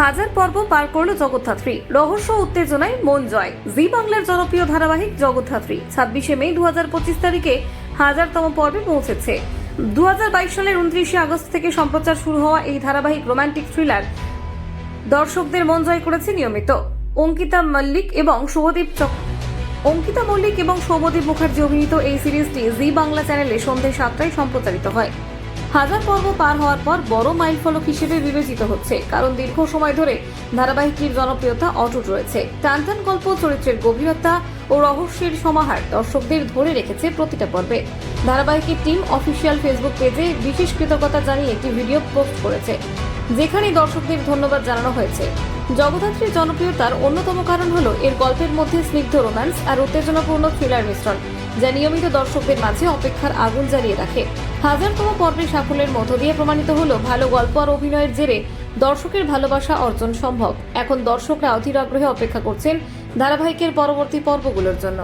হাজার পর্ব পার করল জগদ্ধাত্রী। রহস্য উত্তেজনায় মন জয়। জি বাংলার জনপ্রিয় ধারাবাহিক জগদ্ধাত্রী। ছাব্বিশে মে দু হাজার পঁচিশ তারিখে হাজারতম পর্বে পৌঁছেছে। দু হাজার বাইশ সালের উনত্রিশে আগস্ট থেকে সম্প্রচার শুরু হওয়া এই ধারাবাহিক রোমান্টিক থ্রিলার দর্শকদের মন জয় করেছে নিয়মিত। অঙ্কিতা মল্লিক এবং শুভদীপ অঙ্কিতা মল্লিক এবং সৌমদীপ মুখার্জি অভিনীত এই সিরিজটি জি বাংলা চ্যানেলে সন্ধ্যে সাতটায় সম্প্রচারিত হয়। হাজার পর্ব পার হওয়ার পর বড় মাইলফলক হিসেবে বিবেচিত হচ্ছে। কারণ দীর্ঘ সময় ধরে ধারাবাহিকটির জনপ্রিয়তা অটুট রয়েছে। টানটান গল্প, চরিত্রের গভীরতা ও রহস্যের সমাহার দর্শকদের ধরে রেখেছে প্রতিটা পর্বে। ধারাবাহিকের টিম অফিসিয়াল ফেসবুক পেজে বিশেষ কৃতজ্ঞতা জানিয়ে একটি ভিডিও পোস্ট করেছে, যেখানে দর্শকদের ধন্যবাদ জানানো হয়েছে। জগদ্ধাত্রীর জনপ্রিয়তার অন্যতম কারণ হলো এর গল্পের মধ্যে স্নিগ্ধ রোম্যান্স আর উত্তেজনাপূর্ণ থ্রিলার মিশ্রণ, যা নিয়মিত দর্শকদের মাঝে অপেক্ষার আগুন জ্বালিয়ে রাখে। হাজারতম পর্বের সাফল্যের মধ্য দিয়ে প্রমাণিত হলো ভালো গল্প আর অভিনয়ের জেরে দর্শকের ভালোবাসা অর্জন সম্ভব। এখন দর্শকরা অধীর আগ্রহে অপেক্ষা করছেন ধারাবাহিকের পরবর্তী পর্বগুলোর জন্য।